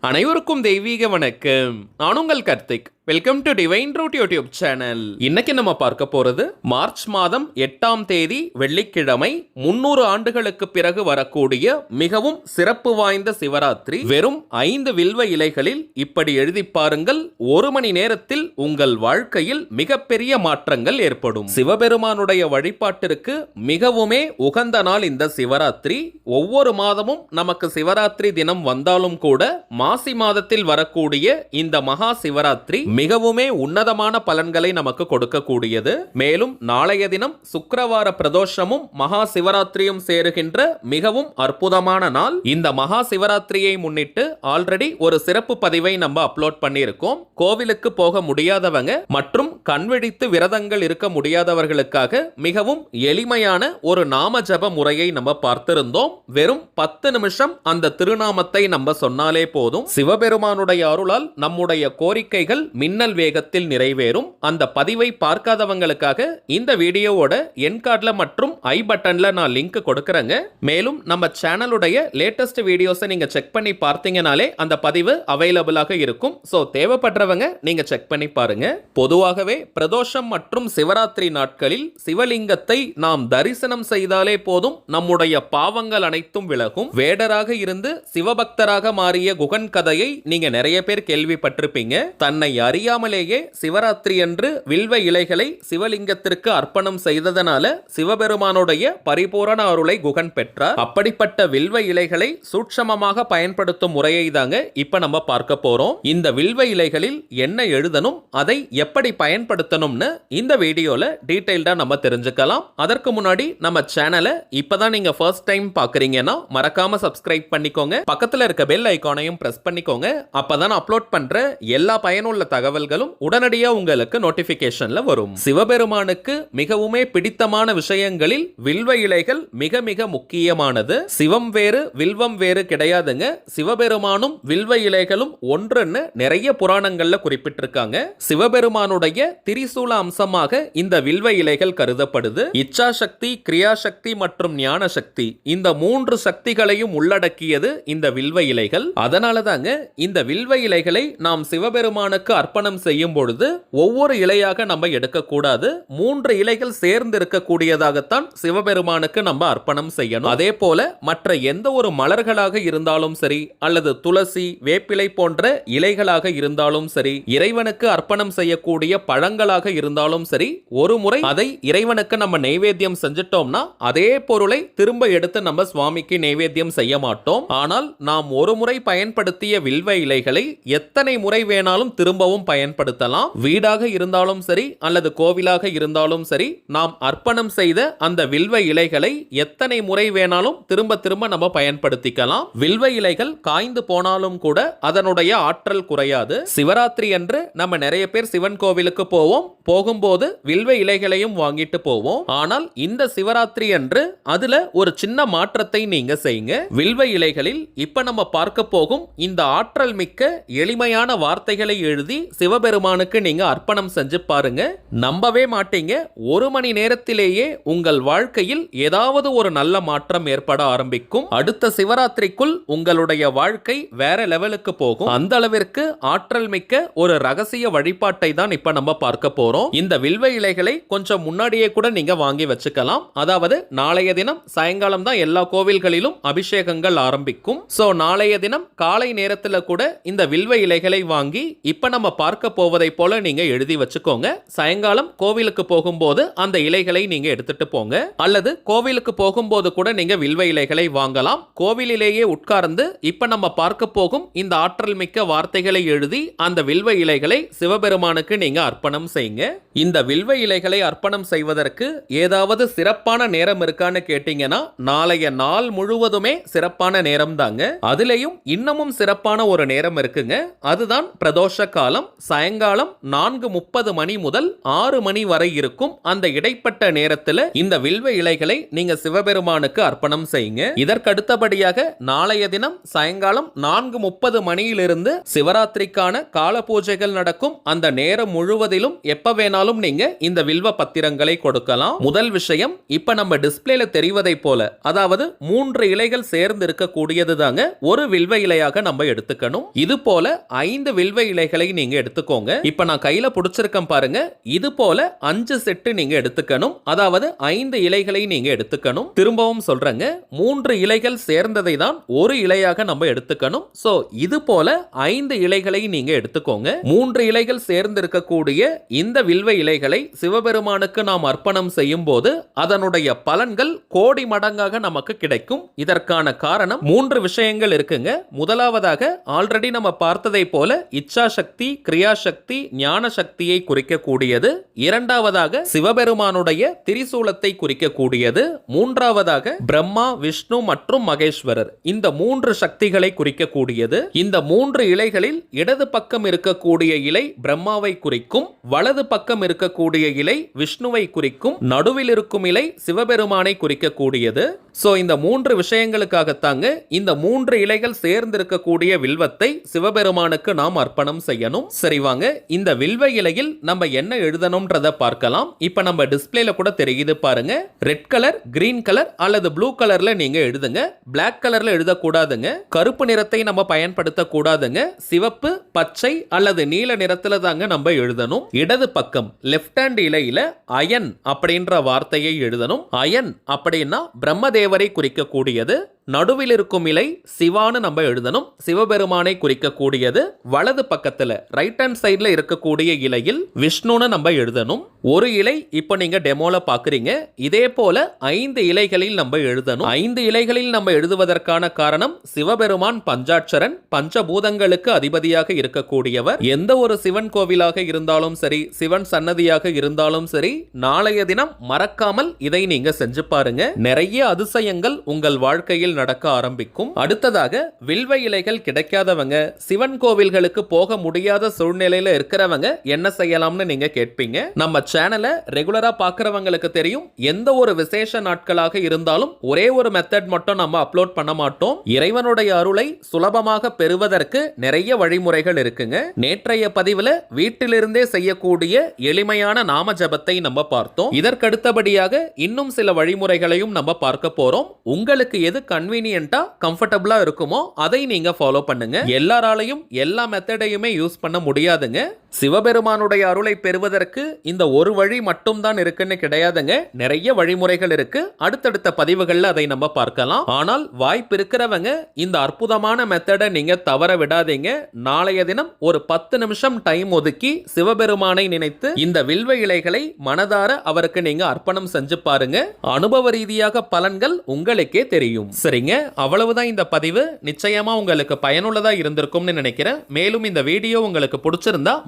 அனைவருக்கும் தெய்வீக வணக்கம். நான் உங்கள் Karthik. Welcome to divine root YouTube channel இன்னைக்கு நம்ம பார்க்க போறது மார்ச் மாதம் எட்டாம் தேதி வெள்ளிக்கிழமை முன்னூறு ஆண்டுகளுக்கு பிறகு வரக்கூடிய மிகவும் சிறப்பு வாய்ந்த சிவராத்திரி. வெறும் ஐந்து வில்வ இலைகளில் இப்படி எழுதி பாருங்கள் ஒரு மணி நேரத்தில் உங்கள் வாழ்க்கையில் மிகப்பெரிய மாற்றங்கள் ஏற்படும். சிவபெருமானுடைய வழிபாட்டிற்கு மிகவுமே உகந்த நாள் இந்த சிவராத்திரி. ஒவ்வொரு மாதமும் நமக்கு சிவராத்திரி தினம் வந்தாலும் கூட மாசி மாதத்தில் வரக்கூடிய இந்த மகா சிவராத்திரி மிகவுமே உன்னதமான பலன்களை நமக்கு கொடுக்கக்கூடியது. மேலும் நாளைய தினம் சுக்கரவார பிரதோஷமும் மகா சிவராத்திரியும் சேருகின்ற மிகவும் அற்புதமான நாள். இந்த மகா சிவராத்திரியை முன்னிட்டு ஆல்ரெடி ஒரு சிறப்பு பதிவை நம்ம அப்லோட் பண்ணியிருக்கோம். கோவிலுக்கு போக முடியாதவங்க மற்றும் கண்விழித்து விரதங்கள் இருக்க முடியாதவர்களுக்காக மிகவும் எளிமையான ஒரு நாம ஜப முறையை நம்ம பார்த்திருந்தோம். வெறும் பத்து நிமிஷம் அந்த திருநாமத்தை நம்ம சொன்னாலே போதும். சிவபெருமானுடைய அருளால் நம்முடைய கோரிக்கைகள் மின்னல் வேகத்தில் நிறைவேறும். அந்த பதிவை பார்க்காதவங்களுக்காக இந்த வீடியோவோட என் கார்டில் மற்றும் ஐ பட்டன்ல நான் லிங்க் கொடுக்கறேங்க. மேலும் நம்ம சேனலுடைய லேட்டஸ்ட் வீடியோஸை நீங்க செக் பண்ணி பார்த்தீங்கனாலே அந்த பதிவு அவைலபிளாக இருக்கும். ஸோ தேவைப்படுறவங்க நீங்க செக் பண்ணி பாருங்க. பொதுவாகவே பிரதோஷம் மற்றும் சிவராத்திரி நாட்களில் சிவலிங்கத்தை நாம் தரிசனம் செய்தாலே போதும். நம்முடைய பாவங்கள் அனைத்தும் விலகும். வேடராக இருந்து சிவபக்தராக மாறிய குகன் கதையை நீங்க நிறைய பேர் கேள்விப்பட்டிருப்பீங்க. தன்னை அறியாமலேயே சிவராத்திரி அன்று வில்வ இலைகளை சிவலிங்கத்திற்கு அர்ப்பணம் செய்ததனால சிவபெருமானுடைய பரிபூரண அருளை குகன் பெற்றார். அப்படிப்பட்ட வில்வ இலைகளை சூட்சமமாக பயன்படுத்தும் முறையை தாங்க இப்ப நம்ம பார்க்க போறோம். இந்த வில்வ இலைகளில் என்ன எழுதணும் அதை எப்படி பயன்படுத்தணும்னு இந்த வீடியோல டீடைல்டா நம்ம தெரிஞ்சுக்கலாம். அதற்கு முன்னாடி நம்ம சேனலை இப்பதான் நீங்க ஃபர்ஸ்ட் டைம் பாக்குறீங்கன்னா மறக்காம சப்ஸ்கிரைப் பண்ணிக்கோங்க. பக்கத்துல இருக்க பெல் ஐகானையும் பிரஸ் பண்ணிக்கோங்க. அப்பதான் அப்லோட் பண்ற எல்லா பயனுள்ள தகவல் தகவல்களும் உடனடியாக உங்களுக்கு நோட்டிபிகேஷன்ல வரும். சிவபெருமானுக்கு மிகவுமே பிடித்தமான விஷயங்களில் வில்வ இலைகள் மிக மிக முக்கியமானது. சிவம் வேறு வில்வம் வேறு கிடையாதுங்க. சிவபெருமானும் வில்வ இலைகளும் ஒன்றுன்னு நிறைய புராணங்கள்ல குறிப்பிட்டிருக்காங்க. சிவபெருமானுடைய திரிசூல அம்சமாக இந்த வில்வ இலைகள் கருதப்படுது. இச்சா சக்தி கிரியாசக்தி மற்றும் ஞான சக்தி இந்த மூன்று சக்திகளையும் உள்ளடக்கியது இந்த வில்வ இலைகள். அதனால தாங்க இந்த வில்வ இலைகளை நாம் சிவபெருமானுக்கு அர்ப்பணம் செய்யும் பொழுது ஒவ்வொரு இலையாக நம்ம எடுக்கக்கூடாது. மூன்று இலைகள் சேர்ந்து இருக்கக்கூடியதாகத்தான் சிவபெருமானுக்கு நம்ம அர்ப்பணம் செய்யணும். அதே போல மற்ற எந்த ஒரு மலர்களாக இருந்தாலும் சரி அல்லது துளசி வேப்பிலை போன்ற இலைகளாக இருந்தாலும் சரி இறைவனுக்கு அர்ப்பணம் செய்யக்கூடிய பழங்களாக இருந்தாலும் சரி ஒரு முறை அதை இறைவனுக்கு நம்ம நைவேத்தியம் செஞ்சிட்டோம்னா அதே பொருளை திரும்ப எடுத்து நம்ம சுவாமிக்கு நைவேத்தியம் செய்ய மாட்டோம். ஆனால் நாம் ஒரு முறை பயன்படுத்திய வில்வ இலைகளை எத்தனை முறை வேணாலும் திரும்பவும் பயன்படுத்தலாம். வீடாக இருந்தாலும் சரி அல்லது கோவிலாக இருந்தாலும் சரி நாம் அர்ப்பணம் செய்த அந்த வில்வ இலைகளை எத்தனை முறை வேணாலும் திரும்ப திரும்ப நம்ம பயன்படுத்திக்கலாம். வில்வ இலைகள் காய்ந்து போனாலும் கூட அதனுடைய ஆற்றல் குறையாது. சிவராத்திரி அன்று நம்ம நிறைய பேர் சிவன் கோவிலுக்கு போவோம். போகும்போது வில்வ இலைகளையும் வாங்கிட்டு போவோம். ஆனால் இந்த சிவராத்திரி அன்று அதுல ஒரு சின்ன மாற்றத்தை நீங்க செய்யுங்க. வில்வ இலைகளில் இப்ப நம்ம பார்க்க போகும் இந்த ஆற்றல் மிக்க எளிமையான வார்த்தைகளை எழுதி சிவபெருமானுக்கு நீங்க அர்ப்பணம் செஞ்சு பாருங்க. நம்பவே மாட்டீங்க. ஒரு மணி நேரத்திலேயே உங்கள் வாழ்க்கையில் ஏதாவது ஒரு நல்ல மாற்றம் ஏற்பட ஆரம்பிக்கும். அடுத்த சிவராத்திரிக்குள் உங்களுடைய வாழ்க்கை வேற லெவலுக்கு போகும். அந்த அளவிற்கு ஆற்றல் மிக்க ஒரு ரகசிய வழிபாட்டை தான் இப்ப நம்ம பார்க்க போறோம். இந்த வில்வ இலைகளை கொஞ்சம் முன்னாடியே கூட நீங்க வாங்கி வச்சுக்கலாம். அதாவது நாளைய தினம் சாயங்காலம் தான் எல்லா கோவில்களிலும் அபிஷேகங்கள் ஆரம்பிக்கும். சோ நாளைய தினம் காலை நேரத்துல கூட இந்த வில்வ இலைகளை வாங்கி இப்ப நம்ம பார்க்க போவதை போல நீங்க எழுதி வச்சுக்கோங்க. சாயங்காலம் கோவிலுக்கு போகும்போது அந்த இலைகளை நீங்க எடுத்துட்டு போங்க. அல்லது கோவிலுக்கு போகும்போது கூட நீங்க வில்வ இலைகளை வாங்கலாம். கோவிலிலேயே உட்கார்ந்து இப்ப நம்ம பார்க்க போகும் இந்த ஆற்றல் மிக்க வார்த்தைகளை எழுதி அந்த வில்வ இலைகளை சிவபெருமானுக்கு நீங்க அர்ப்பணம் செய்யுங்க. இந்த வில்வ இலைகளை அர்ப்பணம் செய்வதற்கு ஏதாவது சிறப்பான நேரம் இருக்கான்னு கேட்டீங்கன்னா நாளைய நாள் முழுவதுமே சிறப்பான நேரம் தாங்க அதுலயும் இன்னமும் சிறப்பான ஒரு நேரம் இருக்குங்க. அதுதான் பிரதோஷ காலம். சாயங்காலம் நான்கு முப்பது மணி முதல் ஆறு மணி வரை இருக்கும் அந்த இடைப்பட்ட நேரத்துல இந்த வில்வ இலைகளை நீங்க சிவபெருமானுக்கு அர்ப்பணம் செய்யுங்க. இதற்கடுத்தபடியாக நாளைய தினம் சாயங்காலம் நான்கு முப்பது மணியிலிருந்து சிவராத்திரிக்கான கால பூஜைகள் நடக்கும். அந்த நேரம் முழுவதிலும் எப்ப வேணாலும் நீங்க இந்த வில்வ பத்திரங்களை கொடுக்கலாம். முதல் விஷயம் இப்ப நம்ம டிஸ்பிளேல தெரிவதை போல அதாவது மூன்று இலைகள் சேர்ந்து இருக்கக்கூடியது தாங்க ஒரு வில்வ இலையாக நம்ம எடுத்துக்கணும். இது போல ஐந்து வில்வ இலைகளை நீங்க எடுத்துக்கோங்க. இப்ப நான் கையில புடிச்சிருக்கேன் பாருங்க. இது போல அஞ்சு செட்டு நீங்க எடுத்துக்கணும். அதாவது ஐந்து இலைகளை நீங்க எடுத்துக்கணும். திரும்பவும் சொல்றேங்க. மூன்று இலைகள் சேர்ந்ததை தான் ஒரு இலையாக நம்ம எடுத்துக்கணும். சோ இது போல ஐந்து இலைகளை நீங்க எடுத்துக்கோங்க. மூன்று இலைகள் சேர்ந்து இருக்கக்கூடிய இந்த வில்வ இலைகளை சிவபெருமானுக்கு நாம் அர்ப்பணம் செய்யும் போது அதனுடைய பலன்கள் கோடி மடங்காக நமக்கு கிடைக்கும். இதற்கான காரணம் மூன்று விஷயங்கள் இருக்குங்க. முதலாவதாக ஆல்ரெடி நம்ம பார்த்ததை போல இச்சா சக்தி கிரியாசக்தி ஞான சக்தியை குறிக்கக்கூடியது. இரண்டாவதாக சிவபெருமானுடைய திரிசூலத்தை குறிக்கக்கூடியது. மூன்றாவதாக பிரம்மா விஷ்ணு மற்றும் மகேஸ்வரர். இந்த மூன்று சக்திகளை குறிக்கக்கூடியது. இந்த மூன்று இலைகளில் இடது பக்கம் இருக்கக்கூடிய இலை பிரம்மாவை குறிக்கும் வலது பக்கம் இருக்கக்கூடிய இலை விஷ்ணுவை குறிக்கும் நடுவில் இருக்கும் இலை சிவபெருமானை குறிக்கக்கூடியது. சோ இந்த மூன்று விஷயங்களுக்காகத்தாங்க இந்த மூன்று இலைகள் சேர்ந்திருக்கக்கூடிய வில்வத்தை சிவபெருமானுக்கு நாம் அர்ப்பணம் செய்யணும். சரி வாங்க. இந்த வில்வ இலையில் நம்ம என்ன எழுதணும்ன்றத பார்க்கலாம். இப்போ நம்ம டிஸ்பிளேல கூட தெரியுது பாருங்க. ரெட் கலர் கிரீன் கலர் அல்லது ப்ளூ கலர்ல நீங்க எழுதுங்க. பிளாக் கலர்ல எழுதக்கூடாதுங்க. கருப்பு நிறத்தை நம்ம பயன்படுத்த கூடாதுங்க சிவப்பு பச்சை அல்லது நீல நிறத்துல தாங்க நம்ம எழுதணும். இடது பக்கம் லெஃப்ட் ஹேண்ட் இலையில அயன் அப்படின்ற வார்த்தையை எழுதணும். அயன் அப்படின்னா பிரம்மதேவரை குறிக்கக்கூடியது. நடுவில் இருக்கும் இலை சிவான்னு நம்ம எழுதணும். சிவபெருமானை குறிக்கக்கூடியது வலது பக்கத்தில் ரைட் ஹேண்ட் சைடில் இருக்கக்கூடிய இலையில் விஷ்ணுன்னு நம்ம எழுதணும். ஒரு இலை இப்போ நீங்கள் டெமோல பார்க்குறீங்க இதே போல ஐந்து இலைகளில் நம்ம எழுதணும். ஐந்து இலைகளில் நம்ம எழுதுவதற்கான காரணம் சிவபெருமான் பஞ்சாட்சரன் பஞ்சபூதங்களுக்கு அதிபதியாக இருக்கக்கூடியவர். எந்த ஒரு சிவன் கோவிலாக இருந்தாலும் சரி சிவன் சன்னதியாக இருந்தாலும் சரி நாளைய தினம் மறக்காமல் இதை நீங்கள் செஞ்சு பாருங்க. நிறைய அதிசயங்கள் உங்கள் வாழ்க்கையில் நடக்க ஆரம்பிக்கும். அடுத்ததாக வில்வ இலைகள் கிடைக்காதவங்க சிவன் கோவில்களுக்கு போக முடியாத சூழ்நிலையில இருக்கிறவங்க என்ன செய்யலாம்னு நீங்க கேட்பீங்க? நம்ம சேனலை ரெகுலரா பாக்குறவங்களுக்கு தெரியும். எந்த ஒரு விசேஷ நாட்களாக இருந்தாலும் ஒரே ஒரு மெத்தட் மட்டும் நம்ம அப்லோட் பண்ண மாட்டோம். இறைவனுடைய அருளை சுலபமாக பெறுவதற்கு நிறைய வழிமுறைகள் இருக்குங்க. நேற்றைய பதிவுல வீட்டிலிருந்தே செய்யக்கூடிய எளிமையான நாம ஜபத்தை நம்ம பார்த்தோம். இதற்கடுத்தபடியாக இன்னும் சில வழிமுறைகளையும் நம்ம பார்க்க போறோம். உங்களுக்கு எது கண் கன்வீனியண்ட்டாக கம்ஃபர்டபுளாக இருக்குமோ அதை நீங்க ஃபாலோ பண்ணுங்க. எல்லாராலையும் எல்லா மெத்தடையுமே யூஸ் பண்ண முடியாதுங்க. சிவபெருமானுடைய அருளை பெறுவதற்கு இந்த ஒரு வழி மட்டும் தான் இருக்குன்னு கிடையாதுங்க. நிறைய வழிமுறைகள் இருக்கு. அடுத்தடுத்த பதிவுகள்ல அதை நம்ம பார்க்கலாம். ஆனால் வாய்ப்பு இருக்கிறவங்க இந்த அற்புதமான மெத்தடை நீங்க தவற விடாதீங்க. நாளைய தினம் ஒரு பத்து நிமிஷம் டைம் ஒதுக்கி சிவபெருமானை நினைத்து இந்த வில்வ இலைகளை மனதார அவருக்கு நீங்க அர்ப்பணம் செஞ்சு பாருங்க. அனுபவ ரீதியாக பலன்கள் உங்களுக்கே தெரியும். சரிங்க? அவ்வளவுதான் இந்த பதிவு. நிச்சயமா உங்களுக்கு பயனுள்ளதா இருந்திருக்கும்னு நினைக்கிறேன். மேலும் இந்த வீடியோ உங்களுக்கு பிடிச்சிருந்தா